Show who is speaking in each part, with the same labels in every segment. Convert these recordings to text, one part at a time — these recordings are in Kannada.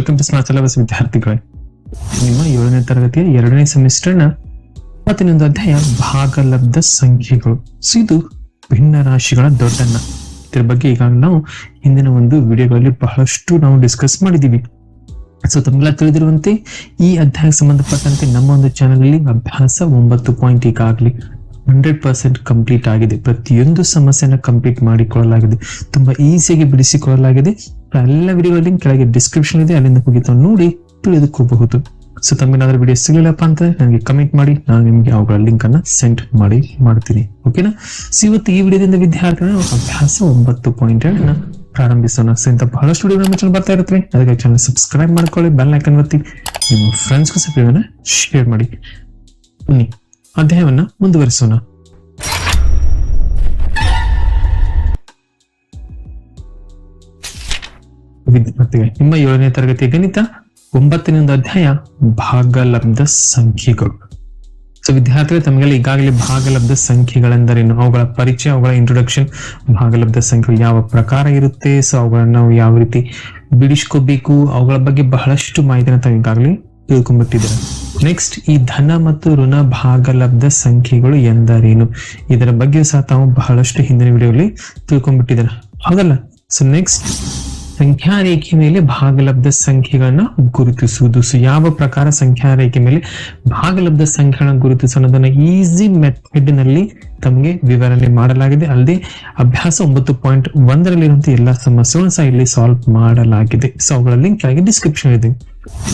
Speaker 1: ವೆಲ್ಕಮ್ ಟು ಸ್ಮಾರ್ಟ್ ಸಿಲೆಬಸ್ ವಿದ್ಯಾರ್ಥಿಗಳೇ. ನಿಮ್ಮ ಏಳನೇ ತರಗತಿಯ ಎರಡನೇ ಸೆಮಿಸ್ಟರ್ನ ಮತ್ತಿನ್ನೊಂದು ಅಧ್ಯಾಯ, ಭಾಗಲಬ್ಧ ಸಂಖ್ಯೆಗಳು. ಸೊ ಇದು ಭಿನ್ನ ರಾಶಿಗಳ ದೊಡ್ಡನ್ನ ಇದರ ಬಗ್ಗೆ ಈಗಾಗಲೇ ನಾವು ಹಿಂದಿನ ಒಂದು ವಿಡಿಯೋಗಳಲ್ಲಿ ಬಹಳಷ್ಟು ನಾವು ಡಿಸ್ಕಸ್ ಮಾಡಿದೀವಿ. ಸೊ ತಮ್ಮೆಲ್ಲ ತಿಳಿದಿರುವಂತೆ, ಈ ಅಧ್ಯಾಯಕ್ಕೆ ಸಂಬಂಧಪಟ್ಟಂತೆ ನಮ್ಮ ಒಂದು ಚಾನಲ್ ಅಲ್ಲಿ ಅಭ್ಯಾಸ ಒಂಬತ್ತು ಪಾಯಿಂಟ್ ಈಗಾಗಲೇ ಹಂಡ್ರೆಡ್ ಪರ್ಸೆಂಟ್ ಕಂಪ್ಲೀಟ್ ಆಗಿದೆ. ಪ್ರತಿಯೊಂದು ಸಮಸ್ಯೆನ ಕಂಪ್ಲೀಟ್ ಮಾಡಿಕೊಳ್ಳಲಾಗಿದೆ. ತುಂಬಾ ಈಸಿಯಾಗಿ ಬಿಡಿಸಿಕೊಳ್ಳಲಾಗಿದೆ. ಎಲ್ಲ ವಿಡಿಯೋ ಲಿಂಕ್ ಕೆಳಗೆ ಡಿಸ್ಕ್ರಿಪ್ಷನ್ ಇದೆ, ಅಲ್ಲಿಂದ ಹೋಗಿ ತಾವು ನೋಡಿ ತಿಳಿದುಕೋಬಹುದು ಸೊ ತಮ್ಗೇನಾದ್ರೂ ವಿಡಿಯೋ ಸಿಗಲಿಲ್ಲಪ್ಪ ಅಂತ ನನಗೆ ಕಮೆಂಟ್ ಮಾಡಿ, ನಾನು ನಿಮಗೆ ಅವುಗಳ ಲಿಂಕ್ ಅನ್ನ ಸೆಂಡ್ ಮಾಡಿ ಮಾಡ್ತೀನಿ. ಓಕೆನಾ ಸೊ ಇವತ್ತು ಈ ವಿಡಿಯೋದಿಂದ ವಿದ್ಯಾರ್ಥಿಗಳ ಅಭ್ಯಾಸ ಒಂಬತ್ತು ಪಾಯಿಂಟ್ ಎರಡನ್ನ ಪ್ರಾರಂಭಿಸೋಣ. ಸೊ ಇಂಥ ಬಹಳಷ್ಟು ವಿಡಿಯೋ ನಮ್ಮ ಚಾನಲ್ ಬರ್ತಾ ಇರುತ್ತೆ. ಅದಕ್ಕೆ ಚಾನಲ್ ಸಬ್ಸ್ಕ್ರೈಬ್ ಮಾಡ್ಕೊಳ್ಳಿ ಬೆಲ್ ಐಕನ್ ಒತ್ತಿ, ನಿಮ್ಮ ಫ್ರೆಂಡ್ಸ್ಗೂ ಸಹ ಶೇರ್ ಮಾಡಿ. ಬನ್ನಿ. ಅಧ್ಯಾಯವನ್ನ ಮುಂದುವರಿಸೋಣ. ವಿದ್ಯಾರ್ಥಿಗೆ ನಿಮ್ಮ ಏಳನೇ ತರಗತಿ ಗಣಿತ ಒಂಬತ್ತನೇ ಒಂದು ಅಧ್ಯಾಯ ಭಾಗಲಬ್ಧ ಸಂಖ್ಯೆಗಳು. ಸೊ ವಿದ್ಯಾರ್ಥಿಗಳು, ತಮಗೆಲ್ಲ ಈಗಾಗಲೇ ಭಾಗಲಬ್ಧ ಸಂಖ್ಯೆಗಳೆಂದರೇನು? ಅವುಗಳ ಪರಿಚಯ, ಅವುಗಳ ಇಂಟ್ರೊಡಕ್ಷನ್ ಭಾಗಲಬ್ಧ ಸಂಖ್ಯೆ ಯಾವ ಪ್ರಕಾರ ಇರುತ್ತೆ? ಸೊ ಅವುಗಳನ್ನ ನಾವು ಯಾವ ರೀತಿ ಬಿಡಿಸ್ಕೋಬೇಕು? ಅವುಗಳ ಬಗ್ಗೆ ಬಹಳಷ್ಟು ಮಾಹಿತಿನ ತಾವು ಈಗಾಗಲೇ ತಿಳ್ಕೊಂಡ್ಬಿಟ್ಟಿದ್ದಾರೆ? ನೆಕ್ಸ್ಟ್ ಈ ಧನ ಮತ್ತು ಋಣ ಭಾಗಲಬ್ಧ ಸಂಖ್ಯೆಗಳು ಎಂದರೇನು? ಇದರ ಬಗ್ಗೆ ಸಹ ತಾವು ಬಹಳಷ್ಟು ಹಿಂದಿನ ವಿಡಿಯೋಲಿ ತಿಳ್ಕೊಂಡ್ಬಿಟ್ಟಿದ್ದಾರೆ? ಹೌದಲ್ಲ ಸೊ ನೆಕ್ಸ್ಟ್ ಸಂಖ್ಯಾ ರೇಖೆ ಮೇಲೆ ಭಾಗಲಬ್ಧ ಸಂಖ್ಯೆಗಳನ್ನ ಗುರುತಿಸುವುದು. ಸೊ ಯಾವ ಪ್ರಕಾರ ಸಂಖ್ಯಾ ರೇಖೆ ಮೇಲೆ ಭಾಗಲಬ್ಧ ಸಂಖ್ಯೆಗಳನ್ನ ಗುರುತಿಸೋದನ್ನ ಈಸಿ ಮೆಥಡ್ನಲ್ಲಿ ತಮಗೆ ವಿವರಣೆ ಮಾಡಲಾಗಿದೆ. ಅಲ್ಲದೆ ಅಭ್ಯಾಸ ಒಂಬತ್ತು ಪಾಯಿಂಟ್ ಒಂದರಲ್ಲಿರುವಂತಹ ಎಲ್ಲಾ ಸಮಸ್ಯೆಗಳನ್ನು ಸಹ ಇಲ್ಲಿ ಸಾಲ್ವ್ ಮಾಡಲಾಗಿದೆ. ಸೊ ಅವುಗಳ ಲಿಂಕ್ ಆಗಿ ಡಿಸ್ಕ್ರಿಪ್ಷನ್ ಇದೆ.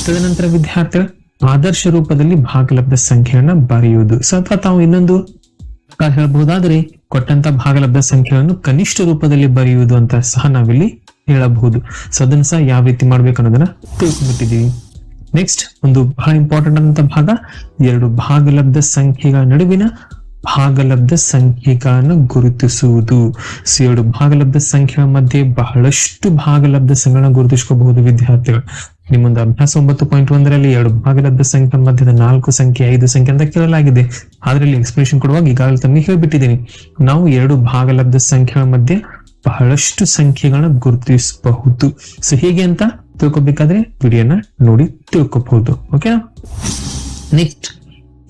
Speaker 1: ತದನಂತರ ವಿದ್ಯಾರ್ಥಿಗಳ, ಆದರ್ಶ ರೂಪದಲ್ಲಿ ಭಾಗಲಬ್ಧ ಸಂಖ್ಯೆಯನ್ನ ಬರೆಯುವುದು. ಸೊ ಅಥವಾ ತಾವು ಇನ್ನೊಂದು ಹೇಳಬಹುದಾದ್ರೆ ಕೊಟ್ಟಂತ ಭಾಗಲಬ್ಧ ಸಂಖ್ಯೆಗಳನ್ನು ಕನಿಷ್ಠ ರೂಪದಲ್ಲಿ ಬರೆಯುವುದು ಅಂತ ಸಹ ನಾವಿಲ್ಲಿ ಹೇಳಬಹುದು. ಸೊ ಅದನ್ನ ಸಹ ಯಾವ ರೀತಿ ಮಾಡ್ಬೇಕು ಅನ್ನೋದನ್ನ ತಿಳ್ಕೊಂಡ್ಬಿಟ್ಟಿದೀವಿ ನೆಕ್ಸ್ಟ್ ಒಂದು ಬಹಳ ಇಂಪಾರ್ಟೆಂಟ್ ಅಂತ ಭಾಗ, ಎರಡು ಭಾಗಲಬ್ಧ ಸಂಖ್ಯೆಗಳ ನಡುವಿನ ಭಾಗಲಬ್ಧ ಸಂಖ್ಯೆಗಳನ್ನು ಗುರುತಿಸುವುದು. ಸೊ ಎರಡು ಭಾಗಲಬ್ಧ ಸಂಖ್ಯೆಗಳ ಮಧ್ಯೆ ಬಹಳಷ್ಟು ಭಾಗಲಬ್ಧ ಸಂಖ್ಯೆಗಳನ್ನ ಗುರುತಿಸ್ಕೋಬಹುದು ವಿದ್ಯಾರ್ಥಿಗಳು. ನಿಮ್ಮೊಂದು ಅಭ್ಯಾಸ ಒಂಬತ್ತು ಪಾಯಿಂಟ್ ಒಂದರಲ್ಲಿ ಎರಡು ಭಾಗಲಬ್ಧ ಸಂಖ್ಯೆ ಮಧ್ಯದ ನಾಲ್ಕು ಸಂಖ್ಯೆ, ಐದು ಸಂಖ್ಯೆ ಅಂತ ಕೇಳಲಾಗಿದೆ. ಅದರಲ್ಲಿ ಎಕ್ಸ್ಪ್ಲೇಷನ್ ಕೊಡುವಾಗ ಈಗಾಗಲೇ ತಮಗೆ ಹೇಳ್ಬಿಟ್ಟಿದ್ದೀನಿ. ನಾವು ಎರಡು ಭಾಗಲಬ್ಧ ಸಂಖ್ಯೆಗಳ ಮಧ್ಯೆ ಬಹಳಷ್ಟು ಸಂಖ್ಯೆಗಳನ್ನ ಗುರುತಿಸಬಹುದು. ಸೊ ಹೇಗೆ ಅಂತ ತಿಳ್ಕೊಬೇಕಾದ್ರೆ ವಿಡಿಯೋನ ನೋಡಿ ತಿಳ್ಕೊಬಹುದು. ಓಕೆನಾ ನೆಕ್ಸ್ಟ್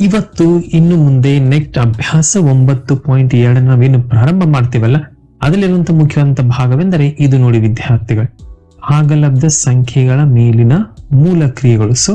Speaker 1: ಇವತ್ತು ಇನ್ನು ಮುಂದೆ ನೆಕ್ಸ್ಟ್ ಅಭ್ಯಾಸ ಒಂಬತ್ತು ಪಾಯಿಂಟ್ ಎರಡು ನಾವೇನು ಪ್ರಾರಂಭ ಮಾಡ್ತೀವಲ್ಲ, ಅದರಲ್ಲಿರುವಂತ ಮುಖ್ಯವಾದಂತ ಭಾಗವೆಂದರೆ ಇದು ನೋಡಿ ವಿದ್ಯಾರ್ಥಿಗಳು. ಆಗಲಬ್ಧ ಸಂಖ್ಯೆಗಳ ಮೇಲಿನ ಮೂಲ ಕ್ರಿಯೆಗಳು. ಸೊ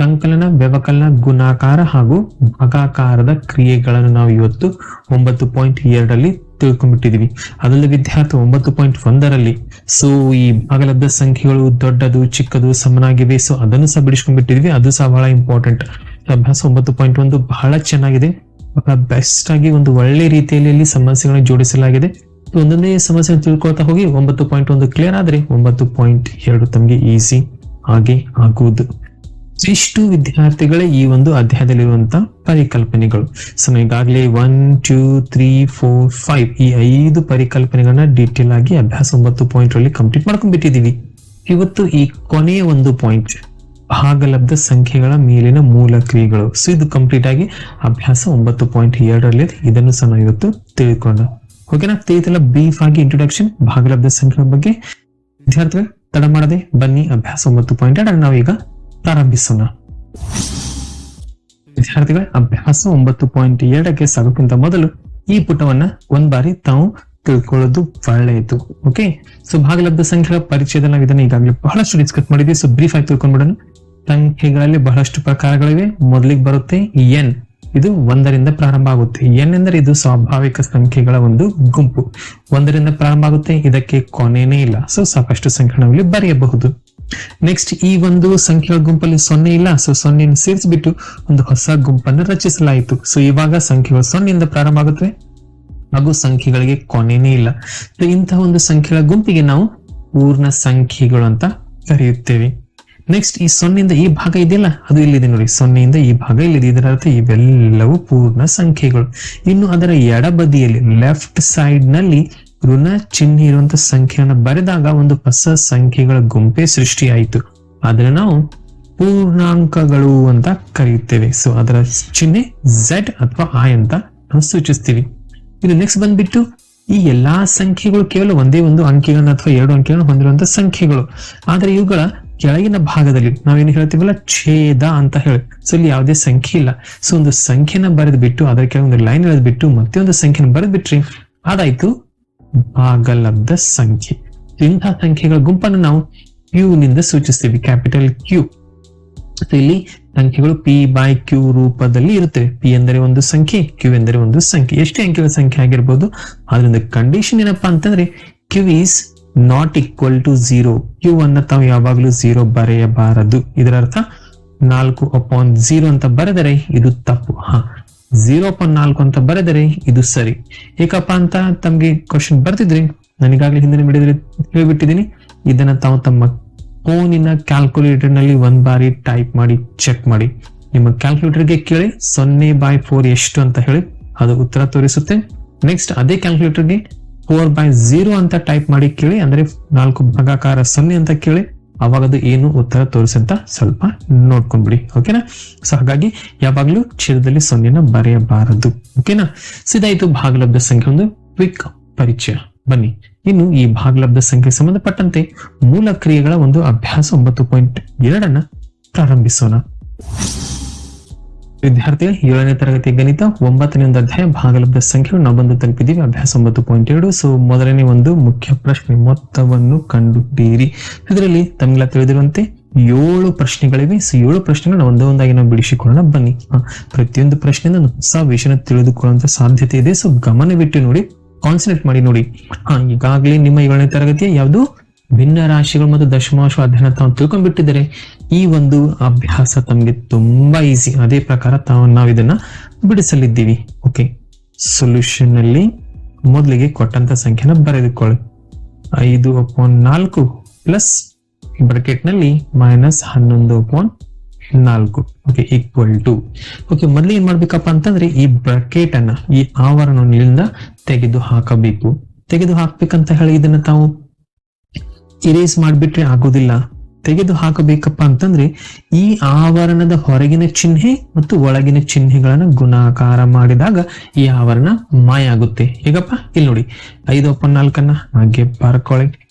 Speaker 1: ಸಂಕಲನ, ವ್ಯವಕಲನ, ಗುಣಾಕಾರ ಹಾಗೂ ಭಾಗಾಕಾರದ ಕ್ರಿಯೆಗಳನ್ನು ನಾವು ಇವತ್ತು ಒಂಬತ್ತು ಪಾಯಿಂಟ್ ಎರಡರಲ್ಲಿ ತಿಳ್ಕೊಂಡ್ಬಿಟ್ಟಿದೀವಿ. ಅದರಲ್ಲಿ ವಿದ್ಯಾರ್ಥಿ ಒಂಬತ್ತು ಪಾಯಿಂಟ್ ಒಂದರಲ್ಲಿ ಸೊ, ಈ ಭಾಗಲಬ್ಧ ಸಂಖ್ಯೆಗಳು ದೊಡ್ಡದು, ಚಿಕ್ಕದು, ಸಮನಾಗಿವೆ, ಸೊ, ಅದನ್ನು ಸಹ ಬಿಡಿಸ್ಕೊಂಡ್ಬಿಟ್ಟಿದೀವಿ. ಅದು ಸಹ ಬಹಳ ಇಂಪಾರ್ಟೆಂಟ್ ಅಭ್ಯಾಸ ಒಂಬತ್ತು ಪಾಯಿಂಟ್ ಒಂದು ಬಹಳ ಚೆನ್ನಾಗಿದೆ. ಬಹಳ ಬೆಸ್ಟ್ ಆಗಿ ಒಂದು ಒಳ್ಳೆ ರೀತಿಯಲ್ಲಿ ಇಲ್ಲಿ ಸಮಸ್ಯೆಗಳನ್ನು ಜೋಡಿಸಲಾಗಿದೆ. ಒಂದೊಂದೇ ಸಮಸ್ಯೆ ತಿಳ್ಕೊಳ್ತಾ ಹೋಗಿ ಒಂಬತ್ತು ಪಾಯಿಂಟ್ ಒಂದು ಕ್ಲಿಯರ್ ಆದ್ರೆ ಒಂಬತ್ತು ಪಾಯಿಂಟ್ ಎರಡು ತಮಗೆ ಈಸಿ ಹಾಗೆ ಆಗುವುದು ಇಷ್ಟು ವಿದ್ಯಾರ್ಥಿಗಳೇ ಈ ಒಂದು ಅಧ್ಯಾಯದಲ್ಲಿರುವಂತಹ ಪರಿಕಲ್ಪನೆಗಳು. ಸೊ ನಾವು ಈಗಾಗಲೇ one two three four five ಈ ಐದು ಪರಿಕಲ್ಪನೆಗಳನ್ನ ಡೀಟೇಲ್ ಆಗಿ ಅಭ್ಯಾಸ ಒಂಬತ್ತು ಪಾಯಿಂಟ್ ಅಲ್ಲಿ ಕಂಪ್ಲೀಟ್ ಮಾಡ್ಕೊಂಡ್ಬಿಟ್ಟಿದೀವಿ ಇವತ್ತು ಈ ಕೊನೆಯ ಒಂದು ಪಾಯಿಂಟ್ ಭಾಗಲಬ್ಧ ಸಂಖ್ಯೆಗಳ ಮೇಲಿನ ಮೂಲ ಕ್ರಿಯೆಗಳು. ಸೊ ಇದು ಕಂಪ್ಲೀಟ್ ಆಗಿ ಅಭ್ಯಾಸ ಒಂಬತ್ತು ಪಾಯಿಂಟ್ ಎರಡರಲ್ಲಿ ಇದನ್ನು ಸಹ ನಾವು ಇವತ್ತು ತಿಳ್ಕೊಂಡ ಓಕೆನಾ ತಿಳಿತಲ್ಲ ಬ್ರೀಫ್ ಆಗಿ ಇಂಟ್ರೊಡಕ್ಷನ್ ಭಾಗಲಬ್ಧ ಸಂಖ್ಯೆಗಳ ಬಗ್ಗೆ. ವಿದ್ಯಾರ್ಥಿಗಳು, ತಡ ಮಾಡದೆ ಬನ್ನಿ, ಅಭ್ಯಾಸ ಒಂಬತ್ತು ಪಾಯಿಂಟ್ ಎರಡು ನಾವೀಗ ಪ್ರಾರಂಭಿಸೋಣ. ವಿದ್ಯಾರ್ಥಿಗಳ, ಅಭ್ಯಾಸ ಒಂಬತ್ತು ಪಾಯಿಂಟ್ ಎರಡಕ್ಕೆ ಸಾಗೋಕ್ಕಿಂತ ಮೊದಲು ಈ ಪುಟವನ್ನ ಒಂದ್ ಬಾರಿ ತಾವು ತಿಳ್ಕೊಳ್ಳೋದು ಒಳ್ಳೆಯದು, ಓಕೆ? ಸೊ, ಭಾಗಲಬ್ಧ ಸಂಖ್ಯೆಗಳ ಪರಿಚಯದ ನಾವು ಇದನ್ನ ಈಗಾಗಲೇ ಬಹಳಷ್ಟು ಡಿಸ್ಕಸ್ ಮಾಡಿದ್ವಿ. ಸೊ ಬ್ರೀಫ್ ಆಗಿ ತಿಳ್ಕೊಂಡ್ಬಿಡೋಣ. ಸಂಖ್ಯೆಗಳಲ್ಲಿ ಬಹಳಷ್ಟು ಪ್ರಕಾರಗಳಿವೆ. ಮೊದಲಿಗೆ ಬರುತ್ತೆ ಎನ್ ಇದು ಒಂದರಿಂದ ಪ್ರಾರಂಭ ಆಗುತ್ತೆ. ಎನ್ ಎಂದರೆ ಇದು ಸ್ವಾಭಾವಿಕ ಸಂಖ್ಯೆಗಳ ಒಂದು ಗುಂಪು. ಒಂದರಿಂದ ಪ್ರಾರಂಭ ಆಗುತ್ತೆ. ಇದಕ್ಕೆ ಕೊನೆನೇ ಇಲ್ಲ. ಸೊ, ಸಾಕಷ್ಟು ಸಂಖ್ಯೆ ಬರೆಯಬಹುದು. ನೆಕ್ಸ್ಟ್ ಈ ಒಂದು ಸಂಖ್ಯೆಗಳ ಗುಂಪಲ್ಲಿ ಸೊನ್ನೆ ಇಲ್ಲ. ಸೊ ಸೊನ್ನೆಯನ್ನು ಸೇರಿಸ್ಬಿಟ್ಟು ಒಂದು ಹೊಸ ಗುಂಪನ್ನು ರಚಿಸಲಾಯಿತು. ಸೊ ಇವಾಗ ಸಂಖ್ಯೆಗಳು ಸೊನ್ನೆಯಿಂದ ಪ್ರಾರಂಭ ಆಗುತ್ತೆ. ಹಾಗೂ ಸಂಖ್ಯೆಗಳಿಗೆ ಕೊನೆನೇ ಇಲ್ಲ. ಇಂತಹ ಒಂದು ಸಂಖ್ಯೆಗಳ ಗುಂಪಿಗೆ ನಾವು ಪೂರ್ಣ ಸಂಖ್ಯೆಗಳು ಅಂತ ಕರೆಯುತ್ತೇವೆ. ನೆಕ್ಸ್ಟ್ ಈ ಸೊನ್ನೆಯಿಂದ ಈ ಭಾಗ ಇದೆಯಲ್ಲ? ಅದು ಇಲ್ಲಿದೆ ನೋಡಿ. ಸೊನ್ನೆಯಿಂದ ಈ ಭಾಗ ಇಲ್ಲಿದೆ ಇದರ ಅರ್ಥ ಇವೆಲ್ಲವೂ ಪೂರ್ಣ ಸಂಖ್ಯೆಗಳು. ಇನ್ನು ಅದರ ಎಡಬದಿಯಲ್ಲಿ ಲೆಫ್ಟ್ ಸೈಡ್ನಲ್ಲಿ ಋಣ ಚಿಹ್ನೆ ಇರುವಂತ ಸಂಖ್ಯೆಯನ್ನು ಬರೆದಾಗ ಒಂದು ಹೊಸ ಸಂಖ್ಯೆಗಳ ಗುಂಪೆ ಸೃಷ್ಟಿಯಾಯಿತು. ಅದನ್ನ ನಾವು ಪೂರ್ಣಾಂಕಗಳು ಅಂತ ಕರೆಯುತ್ತೇವೆ. ಸೊ ಅದರ ಚಿಹ್ನೆ ಝೆಡ್ ಅಥವಾ ಐ ಅಂತ ನಾವು ಸೂಚಿಸ್ತೀವಿ. ಇನ್ನು ನೆಕ್ಸ್ಟ್ ಬಂದ್ಬಿಟ್ಟು ಈ ಎಲ್ಲಾ ಸಂಖ್ಯೆಗಳು ಕೇವಲ ಒಂದೇ ಒಂದು ಅಂಕಿಗಳನ್ನ ಅಥವಾ ಎರಡು ಅಂಕಿಗಳನ್ನ ಹೊಂದಿರುವಂತಹ ಸಂಖ್ಯೆಗಳು. ಆದ್ರೆ ಇವುಗಳ ಕೆಳಗಿನ ಭಾಗದಲ್ಲಿ ನಾವೇನು ಹೇಳ್ತೀವಲ್ಲ? ಛೇದ ಅಂತ ಹೇಳಿ. ಸೊ ಇಲ್ಲಿ ಯಾವುದೇ ಸಂಖ್ಯೆ ಇಲ್ಲ. ಸೊ ಒಂದು ಸಂಖ್ಯೆನ ಬರೆದು ಬಿಟ್ಟು ಅದರ ಕೆಳಗೆ ಒಂದು ಲೈನ್ ಎಳೆದ್ಬಿಟ್ಟು ಮತ್ತೆ ಒಂದು ಸಂಖ್ಯೆನ ಬರೆದು ಬಿಟ್ರಿ ಅದಾಯ್ತು. ಭಾಗಲಬ್ಧ ಸಂಖ್ಯೆ. ಇಂತಹ ಸಂಖ್ಯೆಗಳ ಗುಂಪನ್ನು ನಾವು ಕ್ಯೂ ನಿಂದ ಸೂಚಿಸ್ತೀವಿ, ಕ್ಯಾಪಿಟಲ್ ಕ್ಯೂ ಇಲ್ಲಿ ಸಂಖ್ಯೆಗಳು ಪಿ ಬೈ ಕ್ಯೂ ರೂಪದಲ್ಲಿ ಇರುತ್ತವೆ. ಪಿ ಎಂದರೆ ಒಂದು ಸಂಖ್ಯೆ ಕ್ಯೂ ಎಂದರೆ ಒಂದು ಸಂಖ್ಯೆ. ಎಷ್ಟು ಅಂಕಿಗಳ ಸಂಖ್ಯೆ ಆಗಿರ್ಬೋದು, ಅದರಿಂದ ಕಂಡೀಷನ್ ಏನಪ್ಪಾ ಅಂತಂದ್ರೆ Q is not equal to zero Q ಅನ್ನ ತಾವು ಯಾವಾಗಲೂ ಝೀರೋ ಬರೆಯಬಾರದು. ಇದರ ಅರ್ಥ ನಾಲ್ಕು ಅಪಾನ್ ಝೀರೋ ಅಂತ ಬರೆದರೆ ಇದು ತಪ್ಪು. ಹಾ. ಝೀರೋ ಪಾಯಿಂಟ್ ನಾಲ್ಕು ಅಂತ ಬರೆದರೆ ಇದು ಸರಿ. ಏಕಪ್ಪ ಅಂತ ತಮ್ಗೆ ಕ್ವಶನ್ ಬರ್ತಿದ್ರಿ ನನಿಗಾಗ್ಲಿ ಹಿಂದಿನ ಬಿಡಿದ್ರೆ ಹೇಳ್ಬಿಟ್ಟಿದ್ದೀನಿ. ಇದನ್ನ ತಾವು ತಮ್ಮ ಫೋನಿನ ಕ್ಯಾಲ್ಕುಲೇಟರ್ನಲ್ಲಿ ಒಂದ್ ಬಾರಿ ಟೈಪ್ ಮಾಡಿ ಚೆಕ್ ಮಾಡಿ. ನಿಮ್ಮ ಕ್ಯಾಲ್ಕುಲೇಟರ್ಗೆ ಕೇಳಿ ಸೊನ್ನೆ ಬೈ ಫೋರ್ ಎಷ್ಟು ಅಂತ ಹೇಳಿ ಅದು ಉತ್ತರ ತೋರಿಸುತ್ತೆ. ನೆಕ್ಸ್ಟ್ ಅದೇ ಕ್ಯಾಲ್ಕುಲೇಟರ್ಗೆ ಫೋರ್ ಬೈ ಜೀರೋ ಅಂತ ಟೈಪ್ ಮಾಡಿ ಕೇಳಿ, ಅಂದ್ರೆ ನಾಲ್ಕು ಭಾಗಾಕಾರ ಸೊನ್ನೆ ಅಂತ ಕೇಳಿ ಅವಾಗ ಅದು ಏನು ಉತ್ತರ ತೋರಿಸಂತ ಸ್ವಲ್ಪ ನೋಡ್ಕೊಂಡ್ಬಿಡಿ ಓಕೆನಾ? ಸೊ ಹಾಗಾಗಿ ಯಾವಾಗ್ಲೂ ಛೇದದಲ್ಲಿ ಸೊನ್ನೆನ ಬರೆಯಬಾರದು, ಓಕೆನಾ? ಸಿದಾಯಿತು ಭಾಗಲಬ್ಧ ಸಂಖ್ಯೆ ಒಂದು, ಕ್ವಿಕ್ ಪರಿಚಯ. ಬನ್ನಿ, ಇನ್ನು ಈ ಭಾಗಲಬ್ಧ ಸಂಖ್ಯೆ ಸಂಬಂಧಪಟ್ಟಂತೆ ಮೂಲ ಕ್ರಿಯೆಗಳ ಒಂದು ಅಭ್ಯಾಸ ಒಂಬತ್ತು ಪಾಯಿಂಟ್ ಎರಡನ್ನ ಪ್ರಾರಂಭಿಸೋಣ. ವಿದ್ಯಾರ್ಥಿಗಳ, ಏಳನೇ ತರಗತಿ ಗಣಿತ ಒಂಬತ್ತನೇ ಒಂದು ಅಧ್ಯಾಯ, ಭಾಗಲಬ್ಧ ಸಂಖ್ಯೆ ನಾವು ಬಂದು ತಲುಪಿದೀವಿ ಅಭ್ಯಾಸ ಒಂಬತ್ತು ಪಾಯಿಂಟ್ ಎರಡು. ಸೊ ಮೊದಲನೇ ಒಂದು ಮುಖ್ಯ ಪ್ರಶ್ನೆ. ಮೊತ್ತವನ್ನು ಕಂಡುಹಿಡಿಯಿರಿ ಇದರಲ್ಲಿ ತಮಗೆಲ್ಲ ತಿಳಿದಿರುವಂತೆ ಏಳು ಪ್ರಶ್ನೆಗಳಿವೆ. ಸೊ ಏಳು ಪ್ರಶ್ನೆಗಳನ್ನ ಒಂದೇ ಒಂದಾಗಿ ನಾವು ಬಿಡಿಸಿಕೊಳ್ಳೋಣ. ಬನ್ನಿ. ಪ್ರತಿಯೊಂದು ಪ್ರಶ್ನೆಯಿಂದ ಒಂದು ಹೊಸ ವಿಷಯನ ತಿಳಿದುಕೊಳ್ಳುವಂತ ಸಾಧ್ಯತೆ ಇದೆ. ಸೊ ಗಮನವಿಟ್ಟು ನೋಡಿ ಕಾನ್ಸಂಟ್ರೇಟ್ ಮಾಡಿ ನೋಡಿ. ಹಾ, ಈಗಾಗಲೇ ನಿಮ್ಮ ಏಳನೇ ತರಗತಿಯ ಯಾವುದು? ಭಿನ್ನ ರಾಶಿಗಳು ಮತ್ತು ದಶಮಾಂಶ ಅಧ್ಯಯನ ತಾವು ತಿಳ್ಕೊಂಡ್ಬಿಟ್ಟಿದ್ದಾರೆ. ಈ ಒಂದು ಅಭ್ಯಾಸ ತಮಗೆ ತುಂಬಾ ಈಸಿ ಅದೇ ಪ್ರಕಾರ ತಾವು ನಾವು ಇದನ್ನ ಬಿಡಿಸಲಿದ್ದೀವಿ. ಓಕೆ ಸೊಲ್ಯೂಷನ್ ಅಲ್ಲಿ ಮೊದಲಿಗೆ ಕೊಟ್ಟಂತ ಸಂಖ್ಯೆನ ಬರೆದುಕೊಳ್ಳಿ. ಐದು ಅಪಾನ್ ನಾಲ್ಕು ಪ್ಲಸ್ ಬ್ರಾಕೆಟ್ನಲ್ಲಿ ಮೈನಸ್ ಹನ್ನೊಂದು ಅಪಾನ್ ನಾಲ್ಕು. ಓಕೆ ಈಕ್ವಲ್ ಟು ಓಕೆ ಮೊದಲು ಏನ್ ಮಾಡ್ಬೇಕಪ್ಪ ಅಂತಂದ್ರೆ ಈ ಬ್ರಾಕೆಟ್ ಅನ್ನ, ಈ ಆವರಣದಿಂದ ತೆಗೆದು ಹಾಕಬೇಕು ತೆಗೆದು ಹಾಕ್ಬೇಕಂತ ಹೇಳಿ ಇದನ್ನ ತಾವು ಇರೇಸ್ ಮಾಡಿಬಿಟ್ರೆ ಆಗೋದಿಲ್ಲ. ತೆಗೆದು ಹಾಕಬೇಕಪ್ಪ ಅಂತಂದ್ರೆ ಈ ಆವರಣದ ಹೊರಗಿನ ಚಿಹ್ನೆ ಮತ್ತು ಒಳಗಿನ ಚಿಹ್ನೆಗಳನ್ನ ಗುಣಾಕಾರ ಮಾಡಿದಾಗ ಈ ಆವರಣ ಮಾಯ ಆಗುತ್ತೆ. ಹೇಗಪ್ಪ? ಇಲ್ಲಿ ನೋಡಿ. ಐದು ಅಪ್ಪ ನಾಲ್ಕನ್ನ ಹಾಗೆ ಬರ್ಕೊಳ್ಳಿ.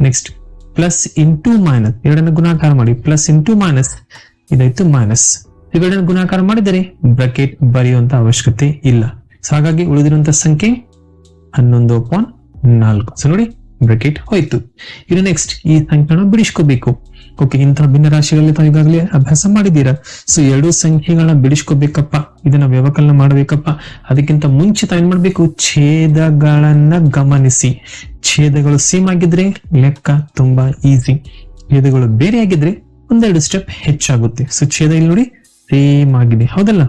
Speaker 1: ನೆಕ್ಸ್ಟ್ ಪ್ಲಸ್ ಇಂಟು ಮೈನಸ್ ಎರಡನ್ನ ಗುಣಾಕಾರ ಮಾಡಿ. ಪ್ಲಸ್ ಇಂಟು ಮೈನಸ್ ಇದಾಯ್ತು ಮೈನಸ್ ಇವೆರಡನ್ನ ಗುಣಾಕಾರ ಮಾಡಿದರೆ ಬ್ರಾಕೆಟ್ ಬರೆಯುವಂತ ಅವಶ್ಯಕತೆ ಇಲ್ಲ. ಸೊ ಹಾಗಾಗಿ ಉಳಿದಿರುವಂತ ಸಂಖ್ಯೆ ಹನ್ನೊಂದು ಅಪಾನ್ ನಾಲ್ಕು. ಸೊ ನೋಡಿ ಬ್ರಾಕೆಟ್ ಹೋಯ್ತು. ಇನ್ನು ನೆಕ್ಸ್ಟ್ ಈ ಸಂಖ್ಯೆಗಳನ್ನು ಬಿಡಿಸ್ಕೋಬೇಕು. ಓಕೆ ಇಂತಹ ಭಿನ್ನ ರಾಶಿಗಳಲ್ಲಿ ತಾವು ಈಗಾಗಲೇ ಅಭ್ಯಾಸ ಮಾಡಿದ್ದೀರಾ? ಸೊ ಎರಡು ಸಂಖ್ಯೆಗಳನ್ನ ಬಿಡಿಸ್ಕೋಬೇಕಪ್ಪ. ಇದನ್ನ ವ್ಯವಕಲನ ಮಾಡಬೇಕಪ್ಪ. ಅದಕ್ಕಿಂತ ಮುಂಚೆ ತಾವು ಏನ್ ಮಾಡ್ಬೇಕು? ಛೇದಗಳನ್ನ ಗಮನಿಸಿ. ಛೇದಗಳು ಸೇಮ್ ಆಗಿದ್ರೆ ಲೆಕ್ಕ ತುಂಬಾ ಈಸಿ ಛೇದಗಳು ಬೇರೆ ಆಗಿದ್ರೆ ಒಂದೆರಡು ಸ್ಟೆಪ್ ಹೆಚ್ಚಾಗುತ್ತೆ. ಸೊ ಛೇದ ಇಲ್ಲಿ ನೋಡಿ ಸೇಮ್ ಆಗಿದೆ. ಹೌದಲ್ಲ?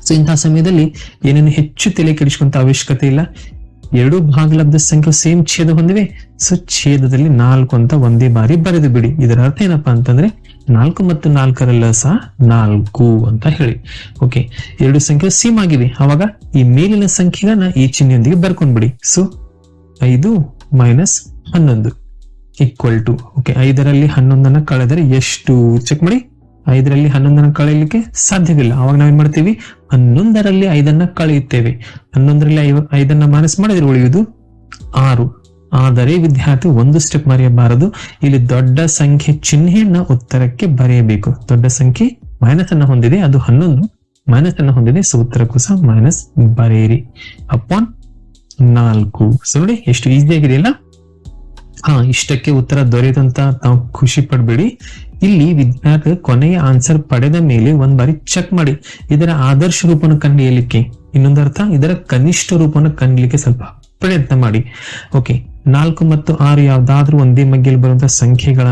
Speaker 1: ಸೊ ಇಂತಹ ಸಮಯದಲ್ಲಿ ಏನೇನು ಹೆಚ್ಚು ತಲೆ ಕೆಡಿಸ್ಕೊಂತ ಅವಶ್ಯಕತೆ ಇಲ್ಲ. ಎರಡು ಭಾಗಲಬ್ಧ ಸಂಖ್ಯೆ ಸೇಮ್ ಛೇದ ಹೊಂದಿವೆ. ಸೊ ಛೇದದಲ್ಲಿ ನಾಲ್ಕು ಅಂತ ಒಂದೇ ಬಾರಿ ಬರೆದು ಬಿಡಿ. ಇದರ ಅರ್ಥ ಏನಪ್ಪಾ ಅಂತಂದ್ರೆ ನಾಲ್ಕು ಮತ್ತು ನಾಲ್ಕರಲ್ಲ ಸಹ ನಾಲ್ಕು ಅಂತ ಹೇಳಿ. ಓಕೆ ಎರಡು ಸಂಖ್ಯೆ ಸೇಮ್ ಆಗಿವೆ. ಅವಾಗ ಈ ಮೇಲಿನ ಸಂಖ್ಯೆಗಳನ್ನ ಈ ಚಿಹ್ನೆಯೊಂದಿಗೆ ಬರ್ಕೊಂಡ್ಬಿಡಿ ಸೊ ಐದು ಮೈನಸ್ ಹನ್ನೊಂದು ಈಕ್ವಲ್ ಟು ಓಕೆ ಐದರಲ್ಲಿ ಹನ್ನೊಂದನ್ನ ಕಳೆದರೆ ಎಷ್ಟು? ಚೆಕ್ ಮಾಡಿ. ಐದರಲ್ಲಿ ಹನ್ನೊಂದನ್ನ ಕಳೆಯಲಿಕ್ಕೆ ಸಾಧ್ಯವಿಲ್ಲ. ಅವಾಗ ನಾವೇನ್ ಮಾಡ್ತೀವಿ? ಹನ್ನೊಂದರಲ್ಲಿ ಐದನ್ನ ಕಳೆಯುತ್ತೇವೆ. ಹನ್ನೊಂದರಲ್ಲಿ ಐವ- ಐದನ್ನ ಮೈನಸ್ ಮಾಡಿದ್ರೆ ಉಳಿಯುವುದು ಆರು. ಆದರೆ ವಿದ್ಯಾರ್ಥಿ ಒಂದು ಸ್ಟೆಪ್ ಮರೆಯಬಾರದು. ಇಲ್ಲಿ ದೊಡ್ಡ ಸಂಖ್ಯೆ ಚಿಹ್ನೆಯನ್ನ ಉತ್ತರಕ್ಕೆ ಬರೆಯಬೇಕು. ದೊಡ್ಡ ಸಂಖ್ಯೆ ಮೈನಸ್ ಅನ್ನ ಹೊಂದಿದೆ, ಅದು ಹನ್ನೊಂದು. ಮೈನಸ್ ಅನ್ನ ಹೊಂದಿದೆ ಸೊ ಉತ್ತರಕ್ಕೂ ಸಹ ಮೈನಸ್ ಬರೆಯಿರಿ. ಅಪಾನ್ ನಾಲ್ಕು. ಸೊ ನೋಡಿ, ಎಷ್ಟು ಈಸಿ ಆಗಿದೆಯಲ್ಲ ಹಾ, ಇಷ್ಟಕ್ಕೆ ಉತ್ತರ ದೊರೆಯದಂತ ತಾವು ಖುಷಿ ಪಡ್ಬೇಡಿ. ಇಲ್ಲಿ ವಿದ್ಯಾರ್ಥಿ ಕೊನೆಯ ಆನ್ಸರ್ ಪಡೆದ ಮೇಲೆ ಒಂದ್ ಬಾರಿ ಚೆಕ್ ಮಾಡಿ. ಇದರ ಆದರ್ಶ ರೂಪವನ್ನು ಇನ್ನೊಂದು ಅರ್ಥ, ಇದರ ಕನಿಷ್ಠ ರೂಪವನ್ನು ಕಂಡಲಿಕ್ಕೆ ಸ್ವಲ್ಪ ಪ್ರಯತ್ನ ಮಾಡಿ. ಓಕೆ ನಾಲ್ಕು ಮತ್ತು ಆರು ಯಾವ್ದಾದ್ರೂ ಒಂದೇ ಮಗ್ಗಿಯಲ್ಲಿ ಬರುವಂತಹ ಸಂಖ್ಯೆಗಳ,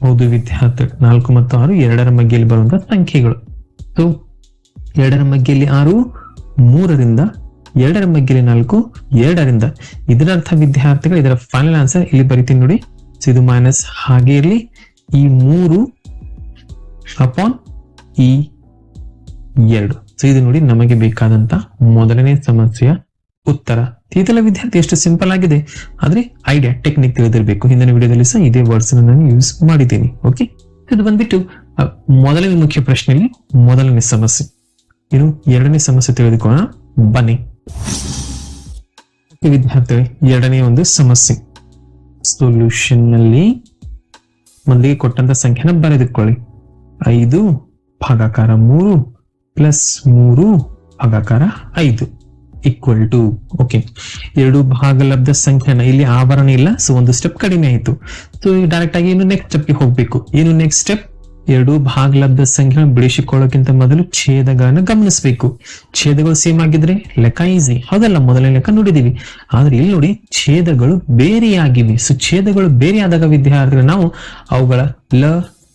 Speaker 1: ಹೌದು ವಿದ್ಯಾರ್ಥಿ, ನಾಲ್ಕು ಮತ್ತು ಆರು ಎರಡರ ಮಗ್ಗಿಯಲ್ಲಿ ಬರುವಂತಹ ಸಂಖ್ಯೆಗಳು. ಸೊ ಎರಡರ ಮಗ್ಗಿಯಲ್ಲಿ ಆರು, ಮೂರರಿಂದ ಎರಡರ ಮಗ್ಗಿಲಿ ನಾಲ್ಕು, ಎರಡರಿಂದ ಇದರ ಅರ್ಥ ವಿದ್ಯಾರ್ಥಿಗಳು, ಇದರ ಫೈನಲ್ ಆನ್ಸರ್ ಇಲ್ಲಿ ಬರಿತೀನಿ ನೋಡಿ. ಇದು ಮೈನಸ್ ಹಾಗೆ ಇರಲಿ. ಈ ಮೂರು ಅಪಾನ್ ಈ ಎರಡು. ಸೊ ಇದು ನೋಡಿ ನಮಗೆ ಬೇಕಾದಂತ ಮೊದಲನೇ ಸಮಸ್ಯೆಯ ಉತ್ತರ. ಇದೆಲ್ಲ ವಿದ್ಯಾರ್ಥಿ ಎಷ್ಟು ಸಿಂಪಲ್ ಆಗಿದೆ. ಆದ್ರೆ ಐಡಿಯಾ ಟೆಕ್ನಿಕ್ ತಿಳಿದಿರಬೇಕು. ಹಿಂದಿನ ವಿಡಿಯೋದಲ್ಲಿ ಸಹ ಇದೇ ವರ್ಡ್ಸ್ ನಾನು ಯೂಸ್ ಮಾಡಿದ್ದೀನಿ. ಓಕೆ ಇದು ಬಂದ್ಬಿಟ್ಟು ಮೊದಲನೇ ಮುಖ್ಯ ಪ್ರಶ್ನೆಯಲ್ಲಿ ಮೊದಲನೇ ಸಮಸ್ಯೆ. ಇನ್ನು ಎರಡನೇ ಸಮಸ್ಯೆ ತಿಳಿದುಕೊಳ್ಳೋಣ. ಬನ್ನಿ. ಎರಡನೇ ಒಂದು ಸಮಸ್ಯೆ. ಸೊಲ್ಯೂಷನ್ನಲ್ಲಿ ಮೊದಲಿಗೆ ಕೊಟ್ಟಂತ ಸಂಖ್ಯೆನ ಬರೆದುಕೊಳ್ಳಿ. ಐದು ಭಾಗಾಕಾರ ಮೂರು ಪ್ಲಸ್ ಮೂರು ಭಾಗಾಕಾರ ಐದು ಈಕ್ವಲ್ ಟು ಓಕೆ ಎರಡು ಭಾಗಲಬ್ಧ ಸಂಖ್ಯೆನ ಇಲ್ಲಿ ಆವರಣ ಇಲ್ಲ ಸೊ ಒಂದು ಸ್ಟೆಪ್ ಕಡಿಮೆ ಆಯಿತು. ಸೊ ಡೈರೆಕ್ಟ್ ಆಗಿ ಇನ್ನು ನೆಕ್ಸ್ಟ್ ಸ್ಟೆಪ್ಗೆ ಹೋಗ್ಬೇಕು. ಏನು ನೆಕ್ಸ್ಟ್ ಸ್ಟೆಪ್ ಎರಡು ಭಾಗಲಬ್ಧ ಸಂಖ್ಯೆಗಳನ್ನು ಬಿಡಿಸಿಕೊಳ್ಳೋಕ್ಕಿಂತ ಮೊದಲು ಛೇದಗಳನ್ನು ಗಮನಿಸಬೇಕು. ಛೇದಗಳು ಸೇಮ್ ಆಗಿದ್ರೆ ಲೆಕ್ಕ ಈಸಿ ಹೌದಲ್ಲ, ಮೊದಲನೇ ಲೆಕ್ಕ ನೋಡಿದೀವಿ. ಆದ್ರೆ ಇಲ್ಲಿ ನೋಡಿ, ಛೇದಗಳು ಬೇರೆಯಾಗಿವೆ. ಸೊ ಛೇದಗಳು ಬೇರೆ ಆದಾಗ ವಿದ್ಯಾರ್ಥಿಗಳು ನಾವು ಅವುಗಳ ಲ,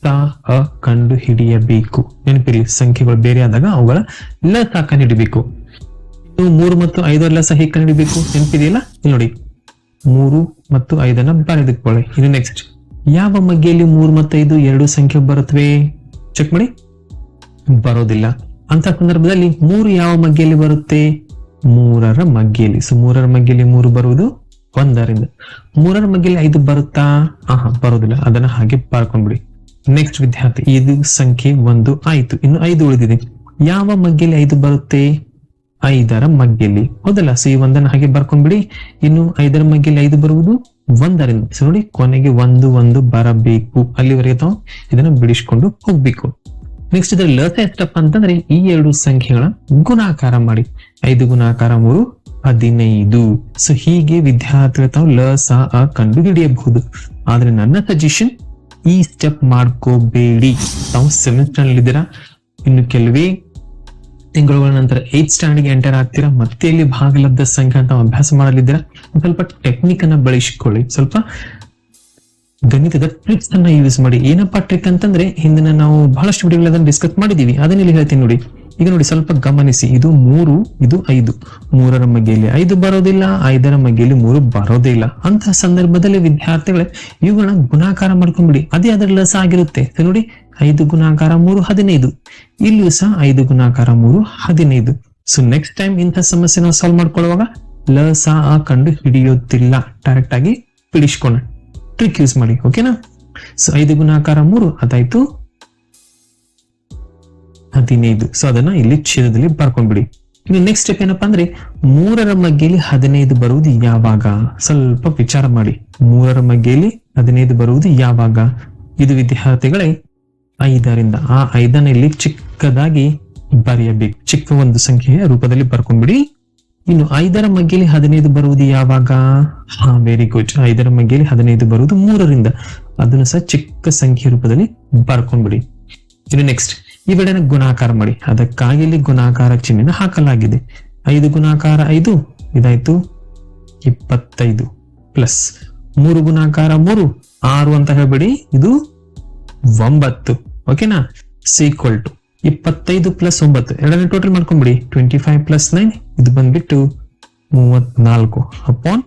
Speaker 1: ತ, ಅ ಕಂಡು ಹಿಡಿಯಬೇಕು ನೆನಪಿರಿ, ಸಂಖ್ಯೆಗಳು ಬೇರೆ ಆದಾಗ ಅವುಗಳ ಲ, ತ ಕಂಡು ಹಿಡಿಬೇಕು ಮೂರು ಮತ್ತು ಐದರ ಸಹ ಹೇಗೆ ಕಂಡು ಹಿಡಿಬೇಕು ನೆನಪಿದೆಯಲ್ಲ? ಇಲ್ಲಿ ನೋಡಿ, ಮೂರು ಮತ್ತು ಐದನ್ನ ಬರೆದುಕೊಳ್ಳಿ. ಇದು ನೆಕ್ಸ್ಟ್ ಯಾವ ಮಗ್ಗೆಯಲ್ಲಿ ಮೂರು ಮತ್ತೈದು ಎರಡು ಸಂಖ್ಯೆ ಬರುತ್ತವೆ? ಚೆಕ್ ಮಾಡಿ. ಬರೋದಿಲ್ಲ. ಅಂತ ಸಂದರ್ಭದಲ್ಲಿ ಮೂರು ಯಾವ ಮಗ್ಗೆಯಲ್ಲಿ ಬರುತ್ತೆ? ಮೂರರ ಮಗ್ಗೆಯಲ್ಲಿ. ಸೊ ಮೂರರ ಮಗ್ಗೆಯಲ್ಲಿ ಮೂರು ಬರುವುದು ಒಂದರಿಂದ. ಮೂರರ ಮಗ್ಗೆಯಲ್ಲಿ ಐದು ಬರುತ್ತಾ? ಆಹಾ, ಬರೋದಿಲ್ಲ. ಅದನ್ನ ಹಾಗೆ ಬರ್ಕೊಂಡ್ಬಿಡಿ ನೆಕ್ಸ್ಟ್ ವಿದ್ಯಾರ್ಥಿ ಇದು ಸಂಖ್ಯೆ ಒಂದು ಆಯ್ತು. ಇನ್ನು ಐದು ಉಳಿದಿದೆ. ಯಾವ ಮಗ್ಗೆಯಲ್ಲಿ ಐದು ಬರುತ್ತೆ? ಐದರ ಮಗ್ಗೆಯಲ್ಲಿ. ಹೌದಲ್ಲ ಸೊ ಈ ಒಂದನ್ನ ಹಾಗೆ ಬರ್ಕೊಂಡ್ಬಿಡಿ ಇನ್ನು ಐದರ ಮಗ್ಗೆಯಲ್ಲಿ ಐದು ಬರುವುದು ಒಂದರಿಂದ ನೋಡಿ ಕೊನೆಗೆ ಒಂದು ಒಂದು ಬರಬೇಕು. ಅಲ್ಲಿವರೆಗೆ ತಾವು ಇದನ್ನ ಬಿಡಿಸ್ಕೊಂಡು ಹೋಗ್ಬೇಕು. ನೆಕ್ಸ್ಟ್ ಇದ್ರ ಲಸ ಎಷ್ಟಪ್ಪ ಅಂತಂದ್ರೆ ಈ ಎರಡು ಸಂಖ್ಯೆಗಳ ಗುಣಾಕಾರ ಮಾಡಿ. ಐದು ಗುಣಾಕಾರ ಮೂರು, ಹದಿನೈದು. ಸೊ ಹೀಗೆ ವಿದ್ಯಾರ್ಥಿಗಳು ತಾವು ಲ ಆ ಕಂಡು ಹಿಡಿಯಬಹುದು ಆದ್ರೆ ನನ್ನ ಸಜೆಷನ್ ಈ ಸ್ಟೆಪ್ ಮಾಡ್ಕೋಬೇಡಿ. ತಾವು ಸೆವೆಂತ್ ಇದ್ದೀರಾ? ಇನ್ನು ಕೆಲವೇ ತಿಂಗಳುಗಳ ನಂತರ ಏತ್ ಸ್ಟ್ಯಾಂಡರ್ಡ್ಗೆ ಎಂಟರ್ ಆಗ್ತೀರಾ? ಮತ್ತೆ ಇಲ್ಲಿ ಭಾಗಲಬ್ಧ ಸಂಖ್ಯೆ ಅಂತ ಅಭ್ಯಾಸ ಮಾಡಲಿದ್ದೀರಾ? ಸ್ವಲ್ಪ ಟೆಕ್ನಿಕ್ ಅನ್ನ ಬಳಸಿಕೊಳ್ಳಿ. ಸ್ವಲ್ಪ ಗಣಿತದ ಟ್ರಿಕ್ಸ್ ಅನ್ನ ಯೂಸ್ ಮಾಡಿ. ಏನಪ್ಪಾ ಟ್ರಿಕ್ ಅಂತಂದ್ರೆ ಹಿಂದಿನ ನಾವು ಬಹಳಷ್ಟು ವಿಡಿಯೋಗಳು ಅದನ್ನ ಡಿಸ್ಕಸ್ ಮಾಡಿದೀವಿ. ಅದನ್ನ ಇಲ್ಲಿ ಹೇಳ್ತೀನಿ ನೋಡಿ. ಈಗ ನೋಡಿ, ಸ್ವಲ್ಪ ಗಮನಿಸಿ. ಇದು ಮೂರು, ಇದು ಐದು. ಮೂರರ ಮಗೆಯಲ್ಲಿ ಐದು ಬರೋದಿಲ್ಲ, ಐದರ ಮಗ್ಗೆಯಲ್ಲಿ ಮೂರು ಬರೋದೇ ಇಲ್ಲ ಅಂತಹ ಸಂದರ್ಭದಲ್ಲಿ ವಿದ್ಯಾರ್ಥಿಗಳೇ ಇವುಗಳನ್ನ ಗುಣಾಕಾರ ಮಾಡ್ಕೊಂಡ್ಬಿಡಿ ಅದೇ ಅದರ ಲಸ ಆಗಿರುತ್ತೆ. ನೋಡಿ, ಐದು ಗುಣಾಕಾರ ಮೂರು, ಹದಿನೈದು. ಇಲ್ಲಿಯೂ ಸಹ ಐದು ಗುಣಾಕಾರ ಮೂರು, ಹದಿನೈದು. ಸೊ ನೆಕ್ಸ್ಟ್ ಟೈಮ್ ಇಂಥ ಸಮಸ್ಯೆ ನಾವು ಸಾಲ್ವ್ ಮಾಡ್ಕೊಳ್ಳುವಾಗ ಲ, ಸ, ಆ ಕಂಡು ಹಿಡಿಯೋದಿಲ್ಲ. ಡೈರೆಕ್ಟ್ ಆಗಿ ಬಿಡಿಸ್ಕೊಂಡ ಟ್ರಿಕ್ ಯೂಸ್ ಮಾಡಿ ಓಕೆನಾ ಸೊ ಐದು ಗುಣಾಕಾರ ಮೂರು, ಅದಾಯ್ತು. ಹದಿನೈದು. ಸೊ ಅದನ್ನ ಇಲ್ಲಿ ಛೇದದಲ್ಲಿ ಬರ್ಕೊಂಡ್ಬಿಡಿ ಇನ್ನು ನೆಕ್ಸ್ಟ್ ಸ್ಟೆಪ್ ಏನಪ್ಪಾ ಅಂದ್ರೆ, ಮೂರರ ಮಗ್ಗೆಯಲ್ಲಿ ಹದಿನೈದು ಬರುವುದು ಯಾವಾಗ? ಸ್ವಲ್ಪ ವಿಚಾರ ಮಾಡಿ. ಮೂರರ ಮಗ್ಗೆಯಲ್ಲಿ ಹದಿನೈದು ಬರುವುದು ಯಾವಾಗ? ಇದು ವಿದ್ಯಾರ್ಥಿಗಳೇ, ಐದರಿಂದ, ಆ ಐದನ್ನ ಇಲ್ಲಿ ಚಿಕ್ಕದಾಗಿ ಬರೆಯಬೇಕು. ಚಿಕ್ಕ ಒಂದು ಸಂಖ್ಯೆಯ ರೂಪದಲ್ಲಿ ಬರ್ಕೊಂಡ್ಬಿಡಿ ಇನ್ನು ಐದರ ಮಗ್ಗಿಲಿ ಹದಿನೈದು ಬರುವುದು ಯಾವಾಗ? ಹಾ ವೆರಿ ಗುಡ್ ಐದರ ಮಗ್ಗಿಲಿ ಹದಿನೈದು ಬರುವುದು ಮೂರರಿಂದ. ಅದನ್ನು ಸಹ ಚಿಕ್ಕ ಸಂಖ್ಯೆ ರೂಪದಲ್ಲಿ ಬರ್ಕೊಂಡ್ಬಿಡಿ ಇನ್ನು ನೆಕ್ಸ್ಟ್ ಇವೆರಡನ್ನ ಗುಣಾಕಾರ ಮಾಡಿ. ಅದಕ್ಕಾಗಿ ಇಲ್ಲಿ ಗುಣಾಕಾರ ಚಿಹ್ನೆನ ಹಾಕಲಾಗಿದೆ. ಐದು ಗುಣಾಕಾರ ಐದು, ಇದಾಯ್ತು ಇಪ್ಪತ್ತೈದು ಪ್ಲಸ್ ಮೂರು ಗುಣಾಕಾರ ಮೂರು, ಆರು ಅಂತ ಹೇಳ್ಬಿಡಿ. ಇದು ಒಂಬತ್ತು. ಓಕೆನಾ ಸೀಕ್ವಲ್ ಟು ಇಪ್ಪತ್ತೈದು ಪ್ಲಸ್ ಒಂಬತ್ತು. ಎರಡನೇ ಟೋಟಲ್ ಮಾಡ್ಕೊಂಡ್ಬಿಡಿ ಟ್ವೆಂಟಿ ಫೈವ್ ಪ್ಲಸ್ ನೈನ್ ಇದು ಬಂದ್ಬಿಟ್ಟು ಮೂವತ್ನಾಲ್ಕು ಅಪಾನ್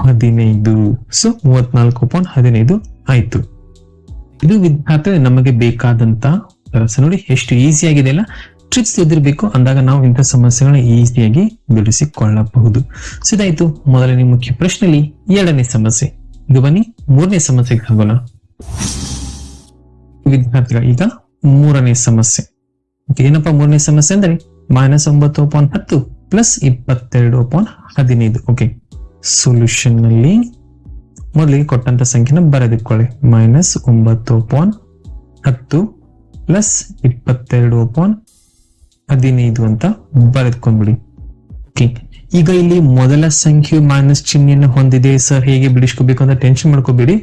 Speaker 1: ಹದಿನೈದು. ಸೊ ಮೂವತ್ನಾಲ್ಕು ಅಪಾನ್ ಹದಿನೈದು ಆಯ್ತು. ಇದು ವಿದ್ಯಾರ್ಥಿ ನಮಗೆ ಬೇಕಾದಂತ. ನೋಡಿ, ಎಷ್ಟು ಈಸಿ ಆಗಿದೆ ಅಲ್ಲ? ಟ್ರಿಕ್ಸ್ ಎದುರಬೇಕು ಅಂದಾಗ ನಾವು ಇಂಥ ಸಮಸ್ಯೆಗಳನ್ನ ಈಸಿಯಾಗಿ ಬಿಡಿಸಿಕೊಳ್ಳಬಹುದು. ಸೊ ಇದಾಯ್ತು. ಮೊದಲನೇ ಮುಖ್ಯ ಪ್ರಶ್ನೆಲಿ ಎರಡನೇ ಸಮಸ್ಯೆ. ಇದು ಬನ್ನಿ, ಮೂರನೇ ಸಮಸ್ಯೆಗೆ ಹೋಗೋಣ. ವಿದ್ಯಾರ್ಥಿಗಳ, ಈಗ ಮೂರನೇ ಸಮಸ್ಯೆ. ಏನಪ್ಪ ಮೂರನೇ ಸಮಸ್ಯೆ ಅಂದ್ರೆ? ಮೈನಸ್ ಒಂಬತ್ತು ಪಾಯಿಂಟ್ ಹತ್ತು ಪ್ಲಸ್ ಇಪ್ಪತ್ತೆರಡು ಪಾಯಿಂಟ್ ಹದಿನೈದು. ಓಕೆ ಸೊಲ್ಯೂಷನ್ನಲ್ಲಿ ಮೊದಲಿಗೆ ಕೊಟ್ಟಂತ ಸಂಖ್ಯೆನ ಬರೆದಿಟ್ಕೊಳ್ಳಿ ಮೈನಸ್ ಒಂಬತ್ತು ಪಾಯಿಂಟ್ ಹತ್ತು ಪ್ಲಸ್ ಇಪ್ಪತ್ತೆರಡು ಪಾಯಿಂಟ್ ಹದಿನೈದು ಅಂತ ಬರೆದುಕೊಂಡ್ಬಿಡಿ. ಓಕೆ ಈಗ ಇಲ್ಲಿ ಮೊದಲ ಸಂಖ್ಯೆ ಮೈನಸ್ ಚಿಹ್ನೆಯನ್ನು ಹೊಂದಿದೆ. ಸರ್ ಹೇಗೆ ಬಿಡಿಸ್ಕೋಬೇಕು ಅಂತ ಟೆನ್ಷನ್ ಮಾಡ್ಕೋಬೇಡಿ.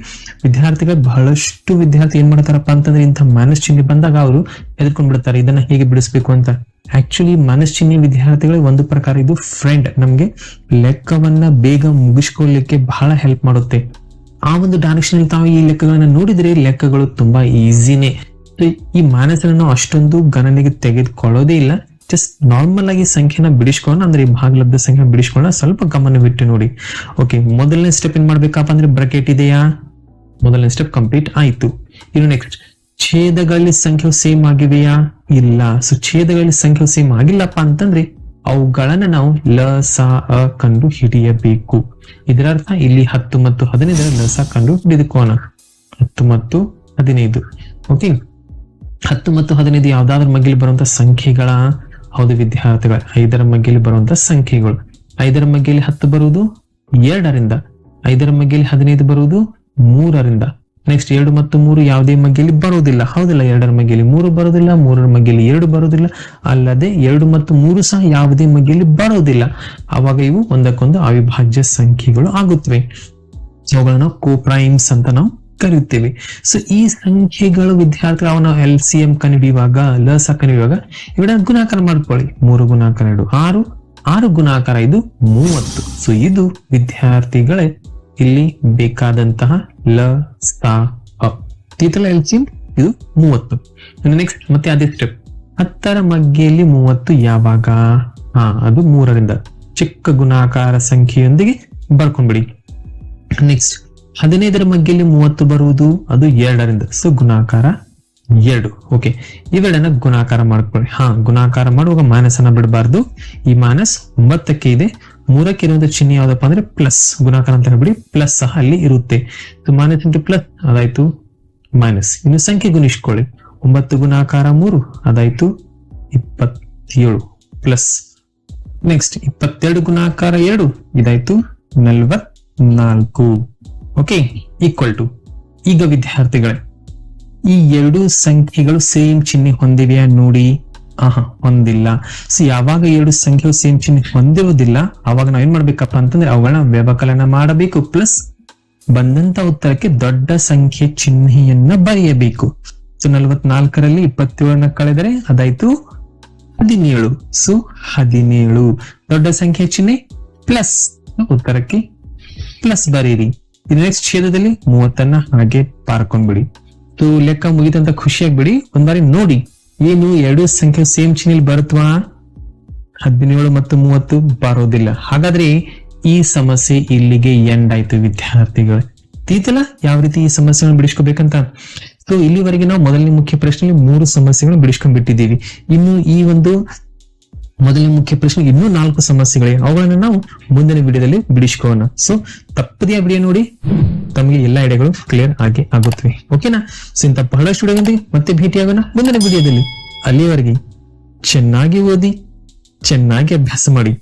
Speaker 1: ವಿದ್ಯಾರ್ಥಿಗಳು ಬಹಳಷ್ಟು ವಿದ್ಯಾರ್ಥಿ ಏನ್ ಮಾಡ್ತಾರಪ್ಪ ಅಂತಂದ್ರೆ ಇಂಥ ಮೈನಸ್ ಚಿಹ್ನೆ ಬಂದಾಗ ಅವರು ಎದ್ಕೊಂಡ್ ಬಿಡ್ತಾರೆ ಇದನ್ನ ಹೇಗೆ ಬಿಡಿಸ್ಬೇಕು ಅಂತ? ಆಕ್ಚುಲಿ ಮನಸ್ ಚಿಹ್ನೆ ವಿದ್ಯಾರ್ಥಿಗಳು ಒಂದು ಪ್ರಕಾರ ಇದು ಫ್ರೆಂಡ್ ನಮ್ಗೆ ಲೆಕ್ಕವನ್ನ ಬೇಗ ಮುಗಿಸ್ಕೊಳ್ಳಿಕ್ಕೆ ಬಹಳ ಹೆಲ್ಪ್ ಮಾಡುತ್ತೆ. ಆ ಒಂದು ಡೈರೆಕ್ಷನ್ ತಾವು ಈ ಲೆಕ್ಕಗಳನ್ನ ನೋಡಿದ್ರೆ ಲೆಕ್ಕಗಳು ತುಂಬಾ ಈಸಿನೇ ಈ ಮಾನಸನ್ನು ನಾವು ಅಷ್ಟೊಂದು ಗಣನೆಗೆ ತೆಗೆದುಕೊಳ್ಳೋದೇ ಇಲ್ಲ. ಜಸ್ಟ್ ನಾರ್ಮಲ್ ಆಗಿ ಸಂಖ್ಯೆನ ಬಿಡಿಸ್ಕೊಂಡು ಅಂದ್ರೆ ಈ ಭಾಗಲಬ್ಧ ಸಂಖ್ಯೆ ಬಿಡಿಸ್ಕೊಳ್ಳೋಣ. ಸ್ವಲ್ಪ ಗಮನವಿಟ್ಟು ನೋಡಿ. ಓಕೆ ಮೊದಲನೇ ಸ್ಟೆಪ್ ಏನ್ ಮಾಡ್ಬೇಕಪ್ಪ ಅಂದ್ರೆ ಬ್ರಕೆಟ್ ಇದೆಯಾ? ಮೊದಲನೇ ಸ್ಟೆಪ್ ಕಂಪ್ಲೀಟ್ ಆಯ್ತು. ಇನ್ನು ನೆಕ್ಸ್ಟ್ ಛೇದಗಳಲ್ಲಿ ಸಂಖ್ಯೆ ಸೇಮ್ ಆಗಿದೆಯಾ? ಇಲ್ಲ. ಸೊ ಛೇದಗಳಲ್ಲಿ ಸಂಖ್ಯೆ ಸೇಮ್ ಆಗಿಲ್ಲಪ್ಪ ಅಂತಂದ್ರೆ ಅವುಗಳನ್ನ ನಾವು ಲ, ಸ, ಅ ಕಂಡು ಹಿಡಿಯಬೇಕು. ಇದರ ಅರ್ಥ ಇಲ್ಲಿ ಹತ್ತು ಮತ್ತು ಹದಿನೈದರ ಲಸ ಕಂಡು ಹಿಡಿದುಕೋಣ ಹತ್ತು ಮತ್ತು ಹದಿನೈದು. ಓಕೆ ಹತ್ತು ಮತ್ತು ಹದಿನೈದು ಯಾವ್ದಾದ್ರ ಮಗಿಲಿ ಬರುವಂತ ಸಂಖ್ಯೆಗಳ ಹೌದು ವಿದ್ಯಾರ್ಥಿಗಳ, ಐದರ ಮಗ್ಗಿಲಿ ಬರುವಂತ ಸಂಖ್ಯೆಗಳು. ಐದರ ಮಗ್ಗಿಲಿ ಹತ್ತು ಬರುವುದು ಎರಡರಿಂದ, ಐದರ ಮಗ್ಗಿಲಿ ಹದಿನೈದು ಬರುವುದು ಮೂರರಿಂದ. ನೆಕ್ಸ್ಟ್ ಎರಡು ಮತ್ತು ಮೂರು ಯಾವುದೇ ಮಗ್ಗಿಲಿ ಬರೋದಿಲ್ಲ ಹೌದಿಲ್ಲ, ಎರಡರ ಮಗ್ಗಿಲಿ ಮೂರು ಬರೋದಿಲ್ಲ ಮೂರರ ಮಗ್ಗಿಲಿ ಎರಡು ಬರೋದಿಲ್ಲ ಅಲ್ಲದೆ ಎರಡು ಮತ್ತು ಮೂರು ಸಹ ಯಾವುದೇ ಮಗ್ಗಿಲಿ ಬರೋದಿಲ್ಲ ಅವಾಗ ಇವು ಒಂದಕ್ಕೊಂದು ಅವಿಭಾಜ್ಯ ಸಂಖ್ಯೆಗಳು ಆಗುತ್ತವೆ. ಅವುಗಳನ್ನ ಕೋಪ್ರೈಮ್ಸ್ ಅಂತ ನಾವು ಕರೆಯುತ್ತೇವೆ ಸೊ ಈ ಸಂಖ್ಯೆಗಳು ವಿದ್ಯಾರ್ಥಿಗಳು ಅವನು ಎಲ್ ಸಿ ಎಂ ಕಂಡುಹಿಡಿಯುವಾಗ ಲಸ ಕಂಡುಹಿಡಿಯುವಾಗ ಇವಡ ಗುಣಾಕಾರ ಮಾಡ್ಕೊಳ್ಳಿ. ಮೂರು ಗುಣಾಕಾರ ಎರಡು, ಆರು ಆರು ಗುಣಾಕಾರ ಇದು ಮೂವತ್ತು. ಸೊ ಇದು ವಿದ್ಯಾರ್ಥಿಗಳೇ ಇಲ್ಲಿ ಬೇಕಾದಂತಹ ಲ ಸ ತೀತಲ ಎಲ್ ಸಿ ಎಂ ಇದು ಮೂವತ್ತು. ನೆಕ್ಸ್ಟ್ ಮತ್ತೆ ಅದೇ ಸ್ಟೆಪ್ ಹತ್ತರ ಮಗ್ಗೆಯಲ್ಲಿ ಮೂವತ್ತು ಯಾವಾಗ? ಹಾ, ಅದು ಮೂರರಿಂದ. ಚಿಕ್ಕ ಗುಣಾಕಾರ ಸಂಖ್ಯೆಯೊಂದಿಗೆ ಬರ್ಕೊಂಡ್ಬಿಡಿ. ನೆಕ್ಸ್ಟ್ ಹದಿನೈದರ ಮಗ್ಗಿಯಲ್ಲಿ ಮೂವತ್ತು ಬರುವುದು, ಅದು ಎರಡರಿಂದ. ಸೊ ಗುಣಾಕಾರ ಎರಡು. ಓಕೆ ಇವೆರಡನ್ನ ಗುಣಾಕಾರ ಮಾಡ್ಕೊಳ್ಳಿ. ಹಾ, ಗುಣಾಕಾರ ಮಾಡುವಾಗ ಮೈನಸ್ ಅನ್ನ ಬಿಡಬಾರ್ದು. ಈ ಮೈನಸ್ ಒಂಬತ್ತಕ್ಕೆ ಇದೆ. ಮೂರಕ್ಕೆ ಇರುವಂತ ಚಿಹ್ನೆ ಯಾವ್ದಪ್ಪ ಅಂದ್ರೆ ಪ್ಲಸ್ ಗುಣಾಕಾರ ಅಂತ ಹೇಳ್ಬಿಡಿ ಪ್ಲಸ್ ಸಹ ಅಲ್ಲಿ ಇರುತ್ತೆ. ಮಾನಸ್ ಇಂಟು ಪ್ಲಸ್ ಅದಾಯ್ತು ಮೈನಸ್ ಇನ್ನು ಸಂಖ್ಯೆ ಗುಣಿಸ್ಕೊಳ್ಳಿ. ಒಂಬತ್ತು ಗುಣಾಕಾರ ಮೂರು, ಅದಾಯ್ತು ಇಪ್ಪತ್ತೇಳು. ಪ್ಲಸ್ ನೆಕ್ಸ್ಟ್ ಇಪ್ಪತ್ತೆರಡು ಗುಣಾಕಾರ ಎರಡು, ಇದಾಯ್ತು ನಲ್ವತ್ನಾಲ್ಕು. ಓಕೆ ಈಕ್ವಲ್ ಟು ಈಗ ವಿದ್ಯಾರ್ಥಿಗಳೇ, ಈ ಎರಡು ಸಂಖ್ಯೆಗಳು ಸೇಮ್ ಚಿಹ್ನೆ ಹೊಂದಿವೆಯಾ ನೋಡಿ. ಆಹಾ, ಹೊಂದಿಲ್ಲ. ಸೊ ಯಾವಾಗ ಎರಡು ಸಂಖ್ಯೆಗಳು ಸೇಮ್ ಚಿಹ್ನೆ ಹೊಂದಿರುವುದಿಲ್ಲ, ಅವಾಗ ನಾವ್ ಏನ್ ಮಾಡ್ಬೇಕಪ್ಪ ಅಂತಂದ್ರೆ ಅವುಗಳನ್ನ ವ್ಯವಕಲನ ಮಾಡಬೇಕು. ಪ್ಲಸ್ ಬಂದಂತ ಉತ್ತರಕ್ಕೆ ದೊಡ್ಡ ಸಂಖ್ಯೆ ಚಿಹ್ನೆಯನ್ನ ಬರೆಯಬೇಕು. ಸೊ ನಲವತ್ನಾಲ್ಕರಲ್ಲಿ ಇಪ್ಪತ್ತೇಳನ್ನ ಕಳೆದರೆ ಅದಾಯ್ತು ಹದಿನೇಳು. ಸೊ ಹದಿನೇಳು. ದೊಡ್ಡ ಸಂಖ್ಯೆ ಚಿಹ್ನೆ ಪ್ಲಸ್ ಉತ್ತರಕ್ಕೆ ಪ್ಲಸ್ ಬರೀರಿ ಇದು ನೆಕ್ಸ್ಟ್ ಛೇದದಲ್ಲಿ ಮೂವತ್ತನ್ನ ಹಾಗೆ ಪಾರ್ಕೊಂಡ್ಬಿಡಿ. ತು ಲೆಕ್ಕ ಮುಗಿತಂತ ಒಂದ್ ಬಾರಿ ನೋಡಿ. ಏನು ಎರಡು ಸಂಖ್ಯೆ ಸೇಮ್ ಚಿಹ್ನೆಲಿ ಬರುತ್ತವಾ ಹದಿನೇಳು ಮತ್ತು ಮೂವತ್ತು ಬರೋದಿಲ್ಲ. ಹಾಗಾದ್ರೆ ಈ ಸಮಸ್ಯೆ ಇಲ್ಲಿಗೆ ಎಂಡ್ ಆಯ್ತು ವಿದ್ಯಾರ್ಥಿಗಳು. ತೀತಲ, ಯಾವ ರೀತಿ ಈ ಸಮಸ್ಯೆಗಳನ್ನು ಬಿಡಿಸ್ಕೋಬೇಕಂತ? ಸೊ ಇಲ್ಲಿವರೆಗೆ ನಾವು ಮೊದಲನೇ ಮುಖ್ಯ ಪ್ರಶ್ನೆಯಲ್ಲಿ ಮೂರು ಸಮಸ್ಯೆಗಳನ್ನು ಬಿಡಿಸ್ಕೊಂಡ್ಬಿಟ್ಟಿದ್ದೀವಿ. ಇನ್ನು ಈ ಒಂದು ಮೊದಲನೇ ಮುಖ್ಯ ಪ್ರಶ್ನೆ ಇನ್ನೂ ನಾಲ್ಕು ಸಮಸ್ಯೆಗಳಿವೆ ಅವುಗಳನ್ನು ನಾವು ಮುಂದಿನ ವಿಡಿಯೋದಲ್ಲಿ ಬಿಡಿಸ್ಕೋಣ ಸೊ ತಪ್ಪದೇ ವಿಡಿಯೋ ನೋಡಿ. ತಮಗೆ ಎಲ್ಲಾ ಐಡಿಯಾಗಳು ಕ್ಲಿಯರ್ ಆಗಿ ಆಗುತ್ತವೆ. ಓಕೆನಾ ಸೊ ಇಂಥ ಬಹಳಷ್ಟು ವಿಡಿಯೋದೊಂದಿಗೆ ಮತ್ತೆ ಭೇಟಿಯಾಗೋಣ ಮುಂದಿನ ವಿಡಿಯೋದಲ್ಲಿ. ಅಲ್ಲಿಯವರೆಗೆ ಚೆನ್ನಾಗಿ ಓದಿ, ಚೆನ್ನಾಗಿ ಅಭ್ಯಾಸ ಮಾಡಿ.